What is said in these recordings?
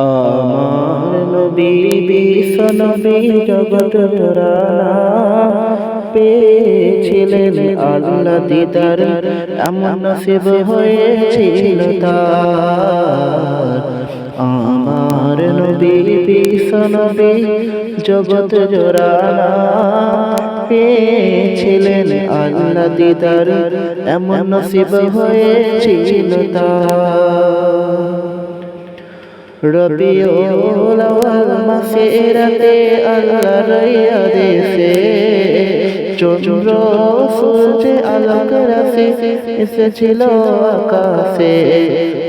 আমার নবী বিশ্ব নবী জগত পেয়েছিলেন আল্লাহ দিদার, এমন নসিব হয়েছিল তার। আমার নবী বিশ্ব নবী জগত জোড়ানা পেয়েছিলেন আল্লাহ দিদার, এমন নসিব হয়েছিল তার। রবিউল আউয়াল মাসে রাতে আল্লাহর আদেশে চন্দ্র সূর্য আলোক রাশি এসেছিল আকাশে।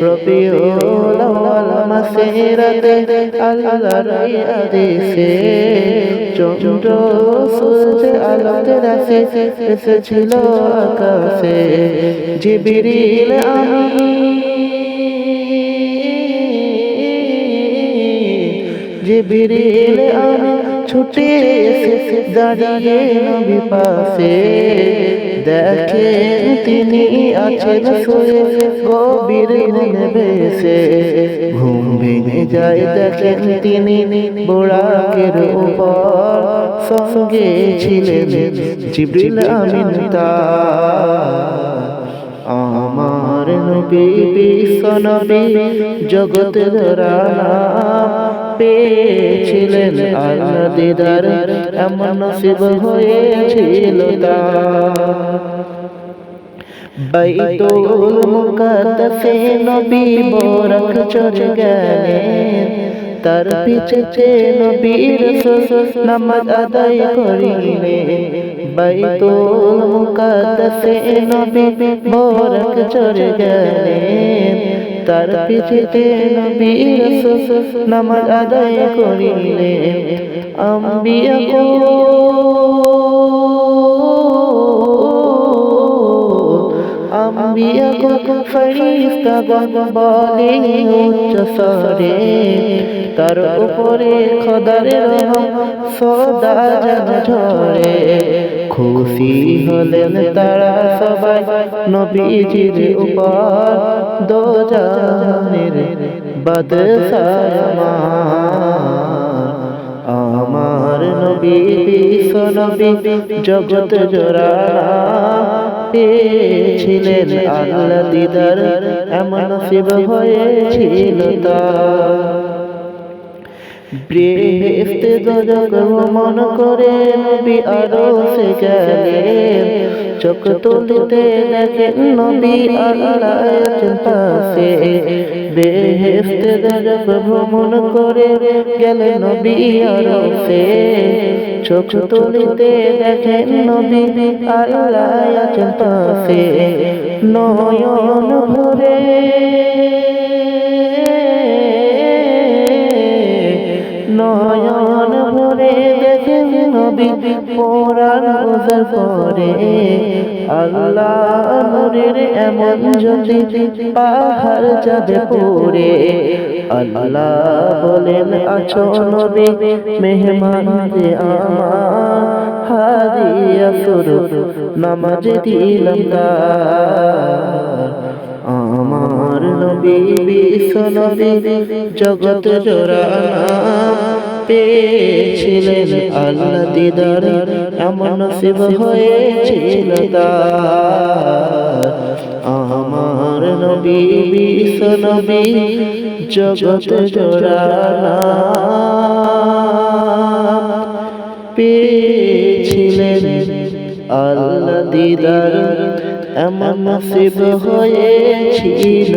রবিউল আউয়াল মাসে রাতে আল্লাহর আদেশে চন্দ্র সূর্য আলোক রাশি এসেছিল আকাশে। জিবরিল আমিন জিবরিল আমি ছুটে এসে দাঁড়িয়ে নবী পাশে। দেখে তিনি আছেন শুয়ে গভীর বেশে ঘুম ভেঙে যায়, দেখেন তিনি বোড়াকের উপর সঙ্গে ছিলেন। জিবরিল আমিন আমার নবী বিশ্ব নবী জগত রানা পেয়েছিলেন আল্লাহ দিদার, এমন নসিব হয়েছিল তার বাইতুল মুকাদ্দাসে নবী বরক চলে গেলেন। তার পিছে নবীর নামাজ আদায় করিলেন। বাইতুল মুকাদ্দাসে নবী বরক চলে গেলেন। তার পিছে নবীর নামাজ আদায় করিলেন। আম্বিয়া আম্বিয়া ফরিস্তা বলে উচ্চ স্বরে। তার উপরে খদারের সদা যেন ঝরে। খুশি হলেন তারা সবাই নবীজির উপর দো জানের আমার। নবী বিশ্ব নবী জগত জোড়া পেয়েছিলেন, আল্লাহ দিদার এমন শিব হয়েছিল তার। বৃহস্তে ভ্রমণ করে নবী আরও গেলেন চোখ তুলিতে দেখেন নবী আল্লাহ পাশে। বেহেস্তে দজক ভ্রমণ করে গেলেন নবী আরও সে। চোখ তুলিতে দেখেন নবী আল্লাহ পাশে। নয়ন ভরে আল্লাহ এমন পাহাড় আল্লাহ বলেন, আছো নবী, মেহমান যে আমার হাদিয়া স্বরূপ, নামাজ দিলাম আমার নবী বিশ্ব নবী জগত জোড়া পেয়েছিলেন আল্লাহ দিদার, এমন নসিব হয়েছিল আমার নবী, বিশ্ব নবী জগত জোড়া পেয়েছিলেন আল্লাহ দিদার, এমন নসিব হয়েছিল